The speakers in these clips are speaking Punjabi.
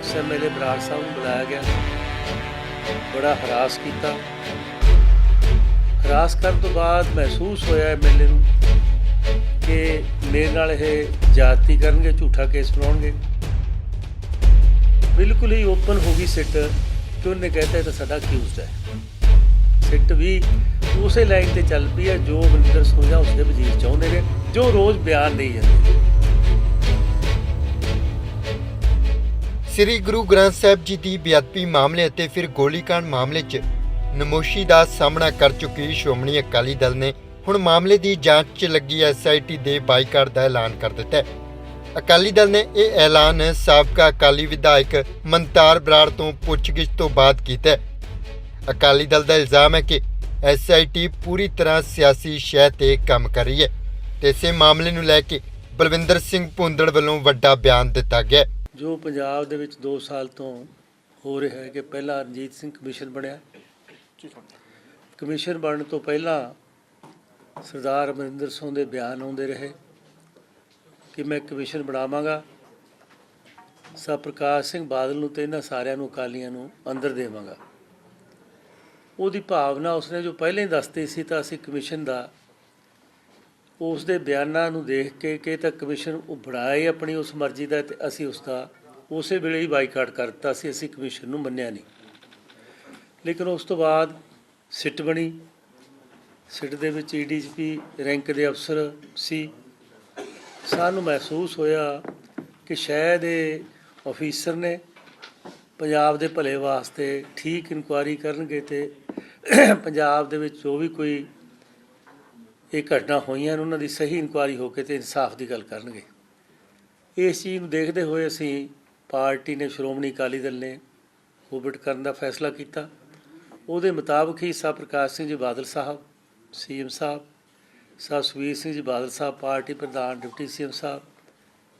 ਐਕਸ ਐਮਐਲਏ ਬਰਾੜ ਸਾਹਿਬ ਨੂੰ ਬੁਲਾਇਆ ਗਿਆ। ਬੜਾ ਹਰਾਸ ਕੀਤਾ। ਹਰਾਸ ਕਰਨ ਤੋਂ ਬਾਅਦ ਮਹਿਸੂਸ ਹੋਇਆ ਐਮਐਲਏ ਨੂੰ ਕਿ ਮੇਰੇ ਨਾਲ ਇਹ ਜਾਤੀ ਕਰਨਗੇ, ਝੂਠਾ ਕੇਸ ਬਣਾਉਣਗੇ। ਬਿਲਕੁਲ ਹੀ ਓਪਨ ਹੋ ਗਈ ਸਿੱਟ। ਕਿ ਉਹਨੇ ਕਹਿਤਾ, ਇਹ ਤਾਂ ਸਾਡਾ ਅਕਿਊਜ਼ਡ ਹੈ। ਸਿੱਟ ਵੀ ਉਸੇ ਲਾਈਨ ਤੇ ਚੱਲ ਪਈ ਹੈ। ਜੋ ਮਨਿੰਦਰ ਸੋਜਾ ਉਸਦੇ ਵਜ਼ੀਰ ਚਾਹੁੰਦੇ ਨੇ। ਜੋ ਰੋਜ਼ ਬਿਆਨ ਦੇਈ ਜਾਂਦੇ ਸ੍ਰੀ ਗੁਰੂ ਗ੍ਰੰਥ ਸਾਹਿਬ ਜੀ ਦੀ ਬੇਅਦਬੀ ਮਾਮਲੇ ਅਤੇ ਫਿਰ ਗੋਲੀकांड ਮਾਮਲੇ 'ਚ ਨਮੋਸ਼ੀ ਦਾ ਸਾਹਮਣਾ ਕਰ ਚੁੱਕੀ ਸ਼੍ਰੋਮਣੀ ਅਕਾਲੀ ਦਲ ਨੇ ਹੁਣ ਮਾਮਲੇ ਦੀ ਜਾਂਚ 'ਚ ਲੱਗੀ ਐਸਆਈਟੀ ਦੇ ਬਾਈਕਾਟ ਦਾ ਐਲਾਨ ਕਰ ਦਿੱਤਾ ਹੈ। ਅਕਾਲੀ ਦਲ ਨੇ ਇਹ ਐਲਾਨ ਸਾਬਕਾ ਅਕਾਲੀ ਵਿਧਾਇਕ ਮਨਤਾਰ ਬਰਾੜ ਤੋਂ ਪੁੱਛਗਿੱਛ ਤੋਂ ਬਾਅਦ ਕੀਤਾ ਹੈ। ਅਕਾਲੀ ਦਲ ਦਾ ਇਲਜ਼ਾਮ ਹੈ ਕਿ ਐਸਆਈਟੀ ਪੂਰੀ ਤਰ੍ਹਾਂ ਸਿਆਸੀ ਸ਼ਹਿ ਤੇ ਕੰਮ ਕਰ ਰਹੀ ਹੈ। ਤੇ ਇਸੇ ਮਾਮਲੇ ਨੂੰ ਲੈ ਕੇ ਬਲਵਿੰਦਰ ਸਿੰਘ ਭੁੰਦੜ ਵੱਲੋਂ ਵੱਡਾ ਬਿਆਨ ਦਿੱਤਾ ਗਿਆ ਹੈ। ਜੋ ਪੰਜਾਬ ਦੇ ਵਿੱਚ 2 ਸਾਲ ਤੋਂ ਹੋ ਰਿਹਾ ਹੈ ਕਿ ਪਹਿਲਾਂ ਰਣਜੀਤ ਸਿੰਘ ਕਮਿਸ਼ਨ ਬਣਿਆ। ਕਮਿਸ਼ਨ ਬਣਨ ਤੋਂ ਪਹਿਲਾਂ ਸਰਦਾਰ ਅਮਰਿੰਦਰ ਸਿੰਘ ਦੇ ਬਿਆਨ ਆਉਂਦੇ ਰਹੇ ਕਿ ਮੈਂ ਕਮਿਸ਼ਨ ਬਣਾਵਾਂਗਾ। ਸਾ ਪ੍ਰਕਾਸ਼ ਸਿੰਘ ਬਾਦਲ ਨੂੰ ਤੇ ਇਹਨਾਂ ਸਾਰਿਆਂ ਨੂੰ ਅਕਾਲੀਆਂ ਨੂੰ ਅੰਦਰ ਦੇਵਾਂਗਾ। ਉਹਦੀ ਭਾਵਨਾ ਉਸਨੇ ਜੋ ਪਹਿਲਾਂ ਹੀ ਦੱਸਤੀ ਸੀ ਤਾਂ ਅਸੀਂ ਕਮਿਸ਼ਨ ਦਾ ਉਸ ਦੇ ਬਿਆਨਾਂ ਨੂੰ ਦੇਖ ਕੇ ਕਿ ਤਾਂ ਕਮਿਸ਼ਨ ਉਹ ਬਣਾਇਆ ਹੀ ਆਪਣੀ ਉਸ ਮਰਜ਼ੀ ਦਾ ਤੇ ਅਸੀਂ ਉਸ ਦਾ ਉਸੇ ਵੇਲੇ ਹੀ ਬਾਈਕਾਟ ਕਰ ਦਿੱਤਾ ਸੀ, ਅਸੀਂ ਕਮਿਸ਼ਨ ਨੂੰ ਮੰਨਿਆ ਨਹੀਂ। ਲੇਕਿਨ ਉਸ ਤੋਂ ਬਾਅਦ ਸਿੱਟ ਬਣੀ। ਸਿੱਟ ਦੇ ਵਿੱਚ ਈਡੀਜੀਪੀ ਰੈਂਕ ਦੇ ਅਫਸਰ ਸੀ। ਸਾਨੂੰ ਮਹਿਸੂਸ ਹੋਇਆ ਕਿ ਸ਼ਾਇਦ ਇਹ ਅਫੀਸਰ ਨੇ ਪੰਜਾਬ ਦੇ ਭਲੇ ਵਾਸਤੇ ਠੀਕ ਇਨਕੁਆਇਰੀ ਕਰਨਗੇ ਤੇ ਪੰਜਾਬ ਦੇ ਵਿੱਚ ਜੋ ਵੀ ਕੋਈ ਇਹ ਘਟਨਾ ਹੋਈਆਂ ਨੇ, ਉਹਨਾਂ ਦੀ ਸਹੀ ਇਨਕੁਆਇਰੀ ਹੋ ਕੇ ਤੇ ਇਨਸਾਫ ਦੀ ਗੱਲ ਕਰਨਗੇ। ਇਸ ਚੀਜ਼ ਨੂੰ ਦੇਖਦੇ ਹੋਏ ਅਸੀਂ ਪਾਰਟੀ ਨੇ ਸ਼੍ਰੋਮਣੀ ਅਕਾਲੀ ਦਲ ਨੇ ਕੋਵਿਡ ਕਰਨ ਦਾ ਫੈਸਲਾ ਕੀਤਾ। ਉਹਦੇ ਮੁਤਾਬਕ ਹੀ ਸਾ ਪ੍ਰਕਾਸ਼ ਸਿੰਘ ਜੀ ਬਾਦਲ ਸਾਹਿਬ ਸੀਐਮ ਸਾਹਿਬ, ਸਾ ਸੁਖਬੀਰ ਸਿੰਘ ਜੀ ਬਾਦਲ ਸਾਹਿਬ, ਪਾਰਟੀ ਪ੍ਰਧਾਨ deputy CM Sahib,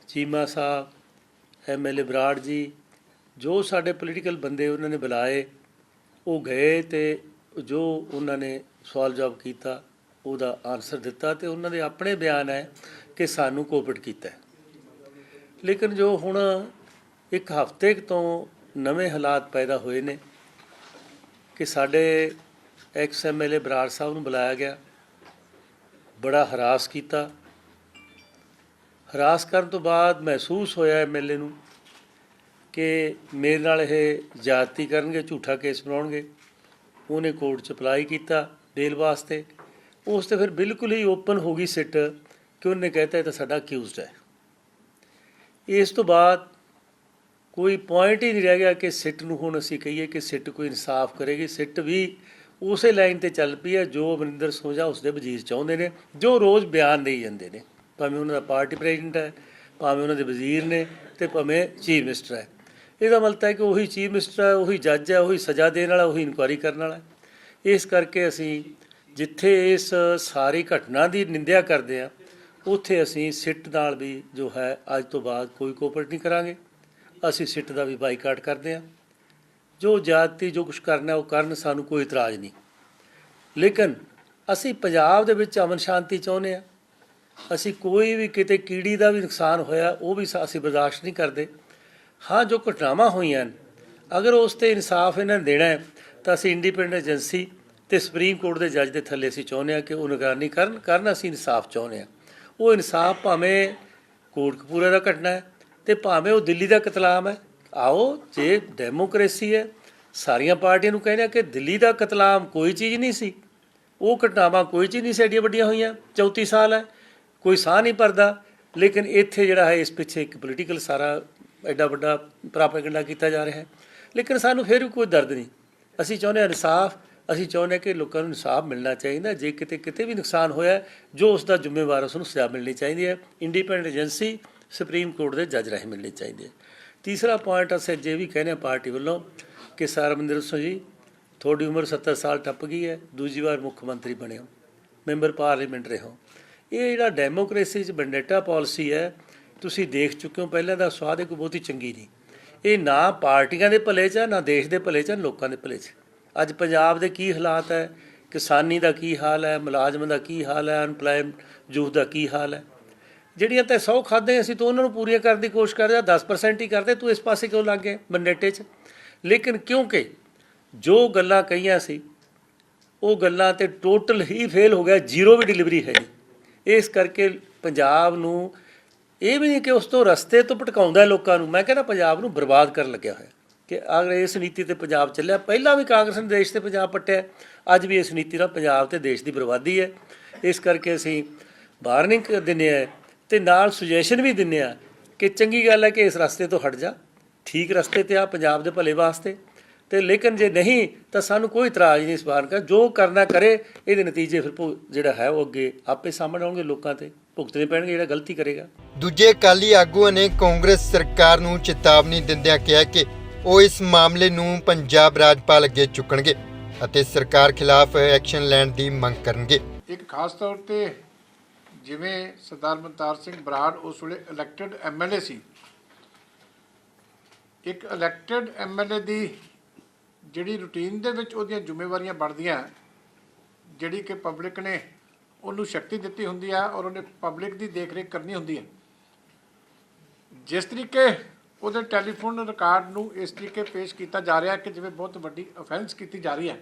Cheema Sahib MLA Brar ji, ਜੋ ਸਾਡੇ ਪੋਲੀਟੀਕਲ ਬੰਦੇ ਉਹਨਾਂ ਨੇ ਬੁਲਾਏ, ਉਹ ਗਏ ਤੇ ਜੋ ਉਹਨਾਂ ਨੇ ਸਵਾਲ ਜਵਾਬ ਕੀਤਾ। ਉਹਦਾ ਆਨਸਰ ਦਿੱਤਾ ਤੇ ਉਹਨਾਂ ਦੇ ਆਪਣੇ ਬਿਆਨ ਹੈ ਕਿ ਸਾਨੂੰ ਕੋਵਿਡ ਕੀਤਾ ਲੇਕਿਨ ਜੋ ਹੁਣ ਇੱਕ ਹਫ਼ਤੇ ਤੋਂ ਨਵੇਂ ਹਾਲਾਤ ਪੈਦਾ ਹੋਏ ਨੇ ਕਿ ਸਾਡੇ ਐਕਸ ਐਮਐਲਏ ਬਰਾੜ ਸਾਹਿਬ ਨੂੰ ਬੁਲਾਇਆ ਗਿਆ, ਬੜਾ ਹਰਾਸ ਕੀਤਾ। ਹਰਾਸ ਕਰਨ ਤੋਂ ਬਾਅਦ ਮਹਿਸੂਸ ਹੋਇਆ ਐਮਐਲਏ ਨੂੰ ਕਿ ਮੇਰੇ ਨਾਲ ਇਹ ਜਾਤੀ ਕਰਨਗੇ, ਝੂਠਾ ਕੇਸ ਬਣਾਉਣਗੇ। ਉਹਨੇ ਕੋਰਟ 'ਚ ਅਪਲਾਈ ਕੀਤਾ ਬੇਲ ਵਾਸਤੇ। ਉਸ ਤੇ ਫਿਰ ਬਿਲਕੁਲ ਹੀ ਓਪਨ ਹੋ ਗਈ ਸਿੱਟ ਕਿ ਉਹਨੇ ਕਹਿਤਾ ਇਹ ਤਾਂ ਸਾਡਾ ਅਕਿਊਜ਼ਡ ਹੈ। ਇਸ ਤੋਂ ਬਾਅਦ ਕੋਈ ਪੁਆਇੰਟ ਹੀ ਨਹੀਂ ਰਹਿ ਗਿਆ ਕਿ ਸਿੱਟ ਨੂੰ ਹੁਣ ਅਸੀਂ ਕਹੀਏ ਕਿ ਸਿੱਟ ਕੋਈ ਇਨਸਾਫ ਕਰੇਗੀ। ਸਿੱਟ ਵੀ ਉਸੇ ਲਾਈਨ ਤੇ ਚੱਲ ਪਈ ਹੈ ਜੋ ਅਮਰਿੰਦਰ ਸੋਝਾ ਉਸਦੇ ਵਜ਼ੀਰ ਚਾਹੁੰਦੇ ਨੇ, ਜੋ ਰੋਜ਼ ਬਿਆਨ ਦੇਈ ਜਾਂਦੇ ਨੇ। ਭਾਵੇਂ ਉਹਨਾਂ ਦਾ ਪਾਰਟੀ ਪ੍ਰੈਜ਼ੀਡੈਂਟ ਹੈ, ਭਾਵੇਂ ਉਹਨਾਂ ਦੇ ਵਜ਼ੀਰ ਨੇ ਤੇ ਭਾਵੇਂ ਚੀਫ ਮਿਨਿਸਟਰ ਹੈ। ਇਹਦਾ ਮਤਲਬ ਹੈ ਕਿ ਉਹੀ ਚੀਫ ਮਿਨਿਸਟਰ ਹੈ, ਉਹੀ ਜੱਜ ਹੈ, ਉਹੀ ਸਜ਼ਾ ਦੇਣ ਵਾਲਾ, ਉਹੀ ਇਨਕੁਆਇਰੀ ਕਰਨ ਵਾਲਾ ਇਸ ਕਰਕੇ ਅਸੀਂ ਜਿੱਥੇ ਇਸ ਸਾਰੀ ਘਟਨਾ ਦੀ ਨਿੰਦਿਆ ਕਰਦੇ ਆ ਉੱਥੇ ਅਸੀਂ ਸਿੱਟ ਨਾਲ ਵੀ ਜੋ ਹੈ ਅੱਜ ਤੋਂ ਬਾਅਦ ਕੋਈ ਕੋਪਰੇਟ ਨਹੀਂ ਕਰਾਂਗੇ। ਅਸੀਂ ਸਿੱਟ ਦਾ ਵੀ ਬਾਈਕਾਟ ਕਰਦੇ ਆ। ਜੋ ਜਾਤੀ ਜੋ ਕੁਝ ਕਰਨਾ ਉਹ ਕਰਨ ਸਾਨੂੰ ਕੋਈ ਇਤਰਾਜ਼ ਨਹੀਂ। ਲੇਕਿਨ ਅਸੀਂ ਪੰਜਾਬ ਦੇ ਵਿੱਚ ਅਮਨ ਸ਼ਾਂਤੀ ਚਾਹੁੰਦੇ ਆ। ਅਸੀਂ ਕੋਈ ਵੀ ਕਿਤੇ ਕੀੜੀ ਦਾ ਵੀ ਨੁਕਸਾਨ ਹੋਇਆ ਉਹ ਵੀ ਅਸੀਂ ਬਰਦਾਸ਼ਤ ਨਹੀਂ ਕਰਦੇ। ਹਾਂ ਜੋ ਘਟਨਾਵਾਂ ਹੋਈਆਂ ਨੇ, ਅਗਰ ਉਸ ਤੇ ਇਨਸਾਫ ਇਹਨਾਂ ਨੇ ਦੇਣਾ ਹੈ ਤਾਂ ਅਸੀਂ ਇੰਡੀਪੈਂਡੈਂਟ ਏਜੰਸੀ ਤੇ ਸੁਪਰੀਮ ਕੋਰਟ ਦੇ ਜੱਜ ਦੇ ਥੱਲੇ ਅਸੀਂ ਚਾਹੁੰਦੇ ਹਾਂ ਕਿ ਉਹ ਨਿਗਰਾਨੀ ਕਰਨ ਕਰਨ ਅਸੀਂ ਇਨਸਾਫ ਚਾਹੁੰਦੇ ਹਾਂ। ਉਹ ਇਨਸਾਫ ਭਾਵੇਂ ਕੋਟਕਪੂਰਾ ਦਾ ਘਟਨਾ ਹੈ ਤੇ ਭਾਵੇਂ ਉਹ ਦਿੱਲੀ ਦਾ ਕਤਲਾਮ ਹੈ। ਆਓ, ਜੇ ਡੈਮੋਕ੍ਰੇਸੀ ਹੈ, ਸਾਰੀਆਂ ਪਾਰਟੀਆਂ ਨੂੰ ਕਹਿੰਦੇ ਆ ਕਿ ਦਿੱਲੀ ਦਾ ਕਤਲਾਮ ਕੋਈ ਚੀਜ਼ ਨਹੀਂ ਸੀ। ਉਹ ਘਟਨਾਵਾਂ ਕੋਈ ਚੀਜ਼ ਨਹੀਂ ਸੀ, ਐਡੀਆਂ ਵੱਡੀਆਂ ਹੋਈਆਂ। 34 ਸਾਲ ਹੈ, ਕੋਈ ਸਾਹ ਨਹੀਂ ਭਰਦਾ। ਲੇਕਿਨ ਇੱਥੇ ਜਿਹੜਾ ਹੈ, ਇਸ ਪਿੱਛੇ ਇੱਕ ਪੋਲੀਟੀਕਲ ਸਾਰਾ ਐਡਾ ਵੱਡਾ ਪ੍ਰਾਪਗੈਂਡਾ ਕੀਤਾ ਜਾ ਰਿਹਾ ਹੈ। ਲੇਕਿਨ ਸਾਨੂੰ ਫਿਰ ਵੀ ਕੋਈ ਦਰਦ ਨਹੀਂ। ਅਸੀਂ ਚਾਹੁੰਦੇ ਹਾਂ ਇਨਸਾਫ ਅਸੀਂ ਚਾਹੁੰਦੇ ਹਾਂ ਕਿ ਲੋਕਾਂ ਨੂੰ ਇਨਸਾਫ ਮਿਲਣਾ ਚਾਹੀਦਾ ਜੇ ਕਿਤੇ ਕਿਤੇ ਵੀ ਨੁਕਸਾਨ ਹੋਇਆ ਜੋ ਉਸ ਦਾ ਜ਼ਿੰਮੇਵਾਰ ਉਸ ਨੂੰ ਸਜ਼ਾ ਮਿਲਣੀ ਚਾਹੀਦੀ ਹੈ। ਇੰਡੀਪੈਂਡੈਂਟ ਏਜੰਸੀ ਸੁਪਰੀਮ ਕੋਰਟ ਦੇ ਜੱਜ ਰਾਹੀਂ ਮਿਲਣੀ ਚਾਹੀਦੀ ਹੈ। ਤੀਸਰਾ ਪੁਆਇੰਟ ਅਸੀਂ ਜੇ ਵੀ ਕਹਿੰਦੇ ਹਾਂ ਪਾਰਟੀ ਵੱਲੋਂ ਕਿ ਸਰ ਅਮਰਿੰਦਰ ਸਿੰਘ ਜੀ ਤੁਹਾਡੀ ਉਮਰ 70 ਸਾਲ ਟੱਪ ਗਈ ਹੈ ਦੂਜੀ ਵਾਰ ਮੁੱਖ ਮੰਤਰੀ ਬਣੇ ਹੋ ਮੈਂਬਰ ਪਾਰਲੀਮੈਂਟ ਰਹੇ। ਹੋ ਇਹ ਜਿਹੜਾ ਡੈਮੋਕ੍ਰੇਸੀ 'ਚ ਬੰਡੇਟਾ ਪਾਲਿਸੀ ਹੈ ਤੁਸੀਂ ਦੇਖ ਚੁੱਕੇ ਹੋ ਪਹਿਲਾਂ ਦਾ ਸਵਾਦ ਇਹ ਕੋਈ ਬਹੁਤੀ ਚੰਗੀ ਨਹੀਂ। ਇਹ ਨਾ ਪਾਰਟੀਆਂ ਦੇ ਭਲੇ 'ਚ ਹੈ ਨਾ ਦੇਸ਼ ਦੇ ਭਲੇ 'ਚ ਹੈ, ਲੋਕਾਂ ਦੇ ਭਲੇ 'ਚ। ਅੱਜ ਪੰਜਾਬ ਦੇ ਕੀ ਹਾਲਾਤ ਹੈ? ਕਿਸਾਨੀ ਦਾ ਕੀ ਹਾਲ ਹੈ? ਮੁਲਾਜ਼ਮ ਦਾ ਕੀ ਹਾਲ ਹੈ? ਅਨਪਲਾਈਮੈਂਟ ਯੂਥ ਦਾ ਕੀ ਹਾਲ ਹੈ? ਜਿਹੜੀਆਂ ਤਾਂ 100 ਖਾਦੇ ਅਸੀਂ ਤਾਂ ਉਹਨਾਂ ਨੂੰ ਪੂਰੀਆਂ ਕਰਨ ਦੀ ਕੋਸ਼ਿਸ਼ ਕਰਦੇ ਆ 10% ਹੀ ਕਰਦੇ, ਤੂੰ ਇਸ ਪਾਸੇ ਕਿਉਂ ਲੱਗ ਗਏ ਮੰਡੇਟੇ 'ਚ? ਲੇਕਿਨ ਕਿਉਂਕਿ ਜੋ ਗੱਲਾਂ ਕਹੀਆਂ ਸੀ, ਉਹ ਗੱਲਾਂ ਤੇ ਟੋਟਲ ਹੀ ਫੇਲ ਹੋ ਗਿਆ, ਜ਼ੀਰੋ ਵੀ ਡਿਲੀਵਰੀ ਹੈ ਇਸ ਕਰਕੇ ਪੰਜਾਬ ਨੂੰ ਇਹ ਵੀ ਨਹੀਂ ਕਿ ਉਸ ਤੋਂ ਰਸਤੇ ਤੋਂ ਭਟਕਾਉਂਦਾ ਲੋਕਾਂ ਨੂੰ, ਮੈਂ ਕਹਿੰਦਾ ਪੰਜਾਬ ਨੂੰ ਬਰਬਾਦ ਕਰਨ ਲੱਗਿਆ ਹੋਇਆ। ਕਿ ਅਗਰ ਇਸ ਨੀਤੀ ਤੇ ਪੰਜਾਬ ਚੱਲਿਆ, ਪਹਿਲਾਂ ਵੀ ਕਾਂਗਰਸ ਨੇ ਦੇਸ਼ ਤੇ ਪੰਜਾਬ ਪੱਟਿਆ, ਅੱਜ ਵੀ ਇਸ ਨੀਤੀ ਨਾਲ ਪੰਜਾਬ ਤੇ ਦੇਸ਼ ਦੀ ਬਰਬਾਦੀ ਹੈ। ਇਸ ਕਰਕੇ ਅਸੀਂ ਵਾਰਨਿੰਗ ਦਿੰਦੇ ਆ ਤੇ ਨਾਲ ਸੁਜੈਸ਼ਨ ਵੀ ਦਿੰਦੇ ਆ ਕਿ ਚੰਗੀ ਗੱਲ ਹੈ ਕਿ ਇਸ ਰਸਤੇ ਤੋਂ ਹਟ ਜਾ। ਠੀਕ ਰਸਤੇ ਤੇ ਆ, ਪੰਜਾਬ ਦੇ ਭਲੇ ਵਾਸਤੇ। ਤੇ ਲੇਕਿਨ ਜੇ ਨਹੀਂ, ਤਾਂ ਸਾਨੂੰ ਕੋਈ ਇਤਰਾਜ਼ ਨਹੀਂ ਇਸ ਬਾਰ ਦਾ। ਜੋ ਕਰਨਾ ਕਰੇ, ਇਹਦੇ ਨਤੀਜੇ ਫਿਰ ਭੁ- ਜਿਹੜਾ ਹੈ ਉਹ ਅੱਗੇ ਆਪੇ ਸਾਹਮਣੇ ਆਉਣਗੇ ਲੋਕਾਂ ਤੇ। ਭੁਗਤਣੇ ਪੈਣਗੇ, ਜਿਹੜਾ ਗਲਤੀ ਕਰੇਗਾ। ਦੂਜੇ ਅਕਾਲੀ ਆਗੂਆਂ ਨੇ ਕਾਂਗਰਸ ਸਰਕਾਰ ਨੂੰ ਚੇਤਾਵਨੀ ਦਿੰਦਿਆਂ ਕਿਹਾ ਕਿ ਉਹ ਇਸ ਮਾਮਲੇ ਨੂੰ ਪੰਜਾਬ ਰਾਜਪਾਲ ਅੱਗੇ ਚੁੱਕਣਗੇ ਅਤੇ ਸਰਕਾਰ ਖਿਲਾਫ ਐਕਸ਼ਨ ਲੈਣ ਦੀ ਮੰਗ ਕਰਨਗੇ। ਇੱਕ ਖਾਸ ਤੌਰ ਤੇ ਜਿਵੇਂ ਸਰਦਾਰ ਮਨਤਾਰ ਸਿੰਘ ਬਰਾੜ ਉਸ ਵੇਲੇ ਇਲੈਕਟਿਡ ਐਮਐਲਏ ਸੀ। ਇੱਕ ਇਲੈਕਟਿਡ ਐਮਐਲਏ ਦੀ ਜਿਹੜੀ ਰੂਟੀਨ ਦੇ ਵਿੱਚ ਉਹਦੀਆਂ ਜ਼ਿੰਮੇਵਾਰੀਆਂ ਬਣਦੀਆਂ, ਜਿਹੜੀ ਕਿ ਪਬਲਿਕ ਨੇ ਉਹਨੂੰ ਸ਼ਕਤੀ ਦਿੱਤੀ ਹੁੰਦੀ ਆ ਔਰ ਉਹਨੇ ਪਬਲਿਕ ਦੀ ਦੇਖਰੇਖ ਕਰਨੀ ਹੁੰਦੀ ਹੈ ਜਿਸ ਤਰੀਕੇ ਉਹਦੇ ਟੈਲੀਫੋਨ ਰਿਕਾਰਡ ਨੂੰ ਇਸ ਤਰੀਕੇ ਪੇਸ਼ ਕੀਤਾ ਜਾ ਰਿਹਾ ਕਿ ਜਿਵੇਂ ਬਹੁਤ ਵੱਡੀ ਅਫੈਂਸ ਕੀਤੀ ਜਾ ਰਹੀ ਹੈ।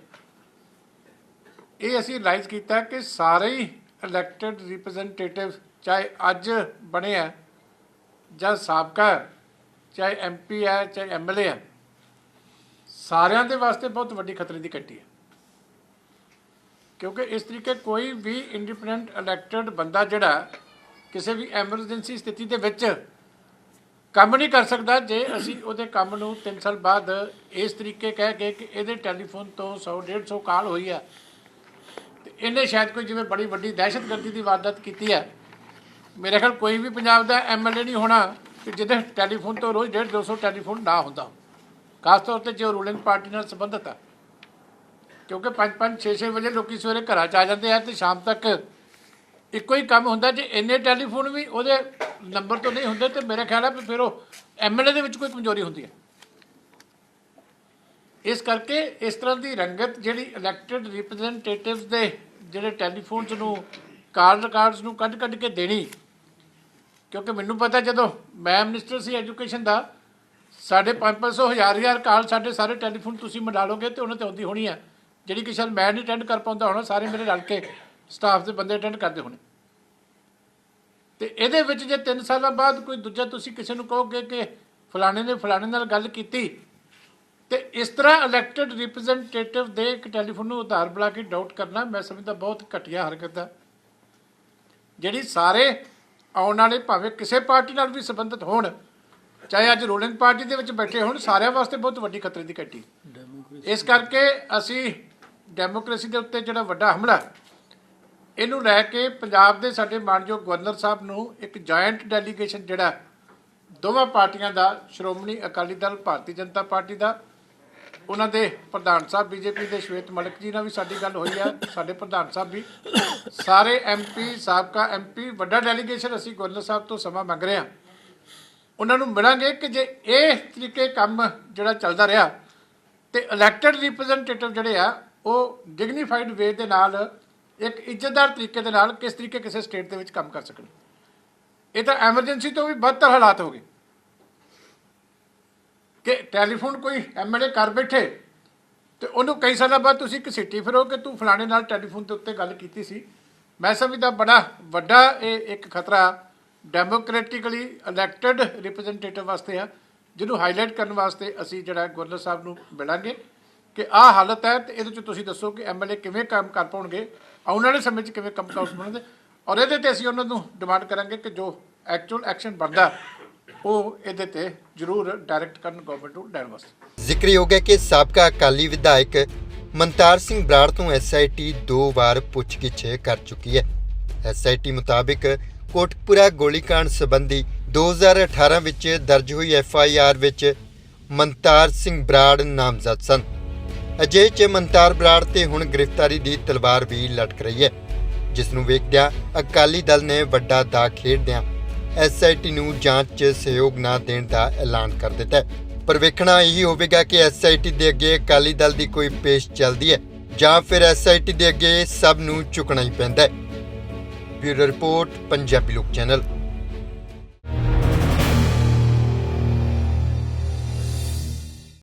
ਇਹ ਅਸੀਂ ਰਿਅਲਾਈਜ਼ ਕੀਤਾ ਕਿ ਸਾਰੇ ਹੀ ਇਲੈਕਟਿਡ ਰਿਪਰੈਜ਼ੈਂਟੇਟਿਵ ਚਾਹੇ ਅੱਜ ਬਣੇ ਆ ਜਾਂ ਸਾਬਕਾ ਹੈ, ਚਾਹੇ ਐਮਪੀ ਹੈ ਚਾਹੇ ਐਮਐਲਏ ਹੈ ਸਾਰਿਆਂ ਦੇ ਵਾਸਤੇ ਬਹੁਤ ਵੱਡੀ ਖਤਰੇ ਦੀ ਘੰਟੀ ਹੈ। ਕਿਉਂਕਿ ਇਸ ਤਰੀਕੇ ਕੋਈ ਵੀ ਇੰਡੀਪੈਂਡੈਂਟ ਇਲੈਕਟਿਡ ਬੰਦਾ ਜਿਹੜਾ ਕਿਸੇ ਵੀ ਐਮਰਜੈਂਸੀ ਸਥਿਤੀ ਦੇ ਵਿੱਚ ਕੰਮ ਨਹੀਂ ਕਰ ਸਕਦਾ ਜੇ ਅਸੀਂ ਉਹਦੇ ਕੰਮ ਨੂੰ 3 ਸਾਲ ਬਾਅਦ ਇਸ ਤਰੀਕੇ ਕਹਿ ਕੇ ਕਿ ਇਹਦੇ ਟੈਲੀਫੋਨ ਤੋਂ 100 150 ਕਾਲ ਹੋਈ ਆ, ਤੇ ਇਹਨੇ ਸ਼ਾਇਦ ਕੋਈ ਜਿਵੇਂ ਬੜੀ ਵੱਡੀ ਦਹਿਸ਼ਤਗਰਦੀ ਦੀ ਵਾਰਦਾਤ ਕੀਤੀ ਹੈ ਮੇਰੇ ਖਿਆਲ ਕੋਈ ਵੀ ਪੰਜਾਬ ਦਾ ਐਮਐਲਏ ਨਹੀਂ ਹੋਣਾ ਕਿ ਜਿਹਦੇ ਟੈਲੀਫੋਨ ਤੋਂ ਰੋਜ਼ 150 200 ਟੈਲੀਫੋਨ ਨਾ ਹੁੰਦਾ ਖਾਸ ਤੌਰ ਤੇ ਜੋ ਰੂਲਿੰਗ ਪਾਰਟੀ ਨਾਲ ਸੰਬੰਧਿਤ ਆ। ਕਿਉਂਕਿ 5 5 6 6 ਵਜੇ ਲੋਕੀ ਸਵੇਰੇ ਘਰਾਂ ਚ ਆ ਜਾਂਦੇ ਆ ਤੇ ਸ਼ਾਮ ਤੱਕ ਇੱਕੋ ਹੀ ਕੰਮ ਹੁੰਦਾ ਜੇ ਇੰਨੇ ਟੈਲੀਫੋਨ ਵੀ ਉਹਦੇ ਨੰਬਰ ਤੋਂ ਨਹੀਂ ਹੁੰਦੇ ਤੇ ਮੇਰਾ ਖਿਆਲ ਹੈ ਵੀ ਫਿਰ ਉਹ ਐਮਐਲਏ ਦੇ ਵਿੱਚ ਕੋਈ ਕਮਜ਼ੋਰੀ ਹੁੰਦੀ ਹੈ। ਇਸ ਕਰਕੇ ਇਸ ਤਰ੍ਹਾਂ ਦੀ ਰੰਗਤ ਜਿਹੜੀ ਇਲੈਕਟਿਡ ਰਿਪਰੈਜ਼ੈਂਟੇਟਿਵਸ ਦੇ ਜਿਹੜੇ ਟੈਲੀਫੋਨਸ ਨੂੰ ਕਾਲ ਰਿਕਾਰਡਸ ਨੂੰ ਕੱਢ ਕੱਢ ਕੇ ਦੇਣੀ, ਕਿਉਂਕਿ ਮੈਨੂੰ ਪਤਾ ਜਦੋਂ ਮੈਂ ਮਿਨਿਸਟਰ ਸੀ ਐਜੂਕੇਸ਼ਨ ਦਾ ਸਾਡੇ 5-500 ਹਜ਼ਾਰ ਹਜ਼ਾਰ ਕਾਲ ਸਾਡੇ ਸਾਰੇ ਟੈਲੀਫੋਨ ਤੁਸੀਂ ਮਿਲਾ ਲੋਗੇ ਤੇ ਉਹਨਾਂ ਤੇ ਆਉਂਦੀ ਹੋਣੀ ਹੈ। ਜਿਹੜੀ ਕਿ ਸ਼ਾਇਦ ਮੈਂ ਨਹੀਂ ਅਟੈਂਡ ਕਰ ਪਾਉਂਦਾ ਹੋਣਾ, ਸਾਰੇ ਮੇਰੇ ਰਲ ਕੇ ਸਟਾਫ ਦੇ ਬੰਦੇ ਅਟੈਂਡ ਕਰਦੇ ਹੋਣੇ। ਤੇ ਇਹਦੇ ਵਿੱਚ ਜੇ 3 ਸਾਲਾਂ ਬਾਅਦ ਕੋਈ ਦੂਜਾ ਤੁਸੀਂ ਕਿਸੇ ਨੂੰ ਕਹੋਗੇ ਕਿ ਫਲਾਣੇ ਨੇ ਫਲਾਣੇ ਨਾਲ ਗੱਲ ਕੀਤੀ, ਤੇ ਇਸ ਤਰ੍ਹਾਂ ਇਲੈਕਟਿਡ ਰਿਪਰੈਜ਼ੈਂਟੇਟਿਵ ਦੇ ਇੱਕ ਟੈਲੀਫੋਨ ਨੂੰ ਉਧਾਰ ਬੁਲਾ ਕੇ ਡਾਊਟ ਕਰਨਾ ਮੈਂ ਸਮਝਦਾ ਬਹੁਤ ਘਟੀਆ ਹਰਕਤ ਹੈ ਜਿਹੜੀ ਸਾਰੇ ਆਉਣ ਵਾਲੇ ਭਾਵੇਂ ਕਿਸੇ ਪਾਰਟੀ ਨਾਲ ਵੀ ਸੰਬੰਧਿਤ ਹੋਣ, ਚਾਹੇ ਅੱਜ ਰੂਲਿੰਗ ਪਾਰਟੀ ਦੇ ਵਿੱਚ ਬੈਠੇ ਹੋਣ, ਸਾਰਿਆਂ ਵਾਸਤੇ ਬਹੁਤ ਵੱਡੀ ਖਤਰੇ ਦੀ ਘਟੀ। ਇਸ ਕਰਕੇ ਅਸੀਂ ਡੈਮੋਕ੍ਰੇਸੀ ਦੇ ਉੱਤੇ ਜਿਹੜਾ ਵੱਡਾ ਹਮਲਾ ਇਹਨੂੰ ਲੈ ਕੇ ਪੰਜਾਬ ਦੇ ਸਾਡੇ ਮਾਨਯੋਗ ਗਵਰਨਰ ਸਾਹਿਬ ਨੂੰ ਇੱਕ ਜਾਇੰਟ ਡੈਲੀਗੇਸ਼ਨ ਜਿਹੜਾ ਦੋਵਾਂ ਪਾਰਟੀਆਂ ਦਾ ਸ਼੍ਰੋਮਣੀ ਅਕਾਲੀ ਦਲ, ਭਾਰਤੀ ਜਨਤਾ ਪਾਰਟੀ ਦਾ, ਉਹਨਾਂ ਦੇ ਪ੍ਰਧਾਨ ਸਾਹਿਬ ਬੀਜੇਪੀ ਦੇ ਸ਼ਵੇਤ ਮਲਿਕ ਜੀ ਨਾਲ ਵੀ ਸਾਡੀ ਗੱਲ ਹੋਈ ਹੈ, ਸਾਡੇ ਪ੍ਰਧਾਨ ਸਾਹਿਬ ਵੀ। ਸਾਰੇ ਐਮਪੀ ਸਾਬਕਾ ਐਮਪੀ ਵੱਡਾ ਡੈਲੀਗੇਸ਼ਨ ਅਸੀਂ ਗਵਰਨਰ ਸਾਹਿਬ ਤੋਂ ਸਮਾਂ ਮੰਗ ਰਹੇ ਹਾਂ। ਉਹਨਾਂ ਨੂੰ ਮਿਲਾਂਗੇ ਕਿ ਜੇ ਇਹ ਤਰੀਕੇ ਕੰਮ ਜਿਹੜਾ ਚੱਲਦਾ ਰਿਹਾ, ਤੇ ਇਲੈਕਟਿਡ ਰਿਪਰੈਜ਼ੈਂਟੇਟਿਵ ਜਿਹੜੇ ਆ, ਉਹ ਡਿਗਨੀਫਾਈਡ ਵੇ ਦੇ ਨਾਲ ਇੱਕ ਇੱਜ਼ਤਦਾਰ ਤਰੀਕੇ ਦੇ ਨਾਲ ਕਿਸ ਤਰੀਕੇ ਕਿਸੇ ਸਟੇਟ ਦੇ ਵਿੱਚ ਕੰਮ ਕਰ ਸਕਣ। ਇਹ ਤਾਂ ਐਮਰਜੈਂਸੀ ਤੋਂ ਵੀ ਬਦਤਰ ਹਾਲਾਤ ਹੋ ਗਏ। ਕਿ ਟੈਲੀਫੋਨ ਕੋਈ ਐਮਐਲਏ ਕਰ ਬੈਠੇ ਤੇ ਉਹਨੂੰ ਕਈ ਸਾਲਾਂ ਬਾਅਦ ਤੁਸੀਂ ਘਸੀਟੀ ਫਿਰੋ ਕਿ ਤੂੰ ਫਲਾਣੇ ਨਾਲ ਟੈਲੀਫੋਨ ਦੇ ਉੱਤੇ ਗੱਲ ਕੀਤੀ ਸੀ। ਮੈਂ ਸਮਝਦਾ ਬੜਾ ਵੱਡਾ ਇਹ ਇੱਕ ਖਤਰਾ ਡੈਮੋਕ੍ਰੈਟਿਕਲੀ ਇਲੈਕਟਿਡ ਰਿਪਰੈਜ਼ੈਂਟੇਟਿਵ ਵਾਸਤੇ ਆ, ਜਿਹਨੂੰ ਹਾਈਲਾਈਟ ਕਰਨ ਵਾਸਤੇ ਅਸੀਂ ਜਿਹੜਾ ਗਵਰਨਰ ਸਾਹਿਬ ਨੂੰ ਮਿਲਾਂਗੇ। ਕਿ ਆਹ ਹਾਲਤ ਹੈ ਤੇ ਇਹਦੇ ਚ ਤੁਸੀਂ ਦੱਸੋ ਕਿ ਐਮਐਲਏ ਕਿਵੇਂ ਕੰਮ ਕਰ ਪਾਉਣਗੇ, ਆਉਣ ਵਾਲੇ ਸਮੇਂ 'ਚ ਕਿਵੇਂ ਕੰਮ ਕਾਉਸ ਬਣਨਗੇ ਔਰ ਇਹਦੇ ਤੇ ਅਸੀਂ ਉਹਨਾਂ ਨੂੰ ਡਿਮਾਂਡ ਕਰਾਂਗੇ ਕਿ ਜੋ ਐਕਚੁਅਲ ਐਕਸ਼ਨ ਬਣਦਾ, ਉਹ ਇਹਦੇ ਤੇ ਜ਼ਰੂਰ ਡਾਇਰੈਕਟ ਕਰਨ ਗਵਰਨਮੈਂਟ ਨੂੰ ਲੈਣ ਵਾਸਤੇ। ਜ਼ਿਕਰਯੋਗ ਹੈ ਕਿ ਸਾਬਕਾ ਅਕਾਲੀ ਵਿਧਾਇਕ ਮਨਤਾਰ ਸਿੰਘ ਬਰਾੜ ਤੋਂ ਐਸਆਈਟੀ ਦੋ ਵਾਰ ਪੁੱਛਗਿੱਛ ਕਰ ਚੁੱਕੀ ਹੈ। ਐਸਆਈਟੀ ਮੁਤਾਬਿਕ ਕੋਟਕਪੁਰਾ ਗੋਲੀकांड ਸੰਬੰਧੀ 2018 ਵਿੱਚ ਦਰਜ ਹੋਈ ਐਫਆਈਆਰ ਵਿੱਚ ਮਨਤਾਰ ਸਿੰਘ ਬਰਾੜ ਨਾਮਜ਼ਦ ਸਨ। ਅਜੇ ਚ ਮਨਤਾਰ ਬਰਾੜ ਤੇ ਹੁਣ ਗ੍ਰਿਫਤਾਰੀ ਦੀ ਤਲਵਾਰ ਵੀ ਲਟਕ ਰਹੀ ਹੈ। ਜਿਸ ਨੂੰ ਵੇਖਦਿਆਂ ਅਕਾਲੀ ਦਲ ਨੇ ਵੱਡਾ ਦਾ ਖੇਡਦਿਆਂ ਐਸਆਈਟੀ ਨੂੰ ਜਾਂਚ 'ਚ ਸਹਿਯੋਗ ਨਾ ਦੇਣ ਦਾ ਐਲਾਨ ਕਰ ਦਿੱਤਾ ਪਰ ਵੇਖਣਾ ਇਹੀ ਹੋਵੇਗਾ ਕਿ ਐਸਆਈਟੀ ਦੇ ਅੱਗੇ ਅਕਾਲੀ ਦਲ ਦੀ ਕੋਈ ਪੇਸ਼ ਚੱਲਦੀ ਹੈ ਜਾਂ ਫਿਰ ਐਸਆਈਟੀ ਦੇ ਅੱਗੇ ਸਭ ਨੂੰ ਝੁਕਣਾ ਹੀ ਪੈਂਦਾ ਹੈ। ਬਿਊਰੋ ਰਿਪੋਰਟ, ਪੰਜਾਬੀ ਲੋਕ ਚੈਨਲ।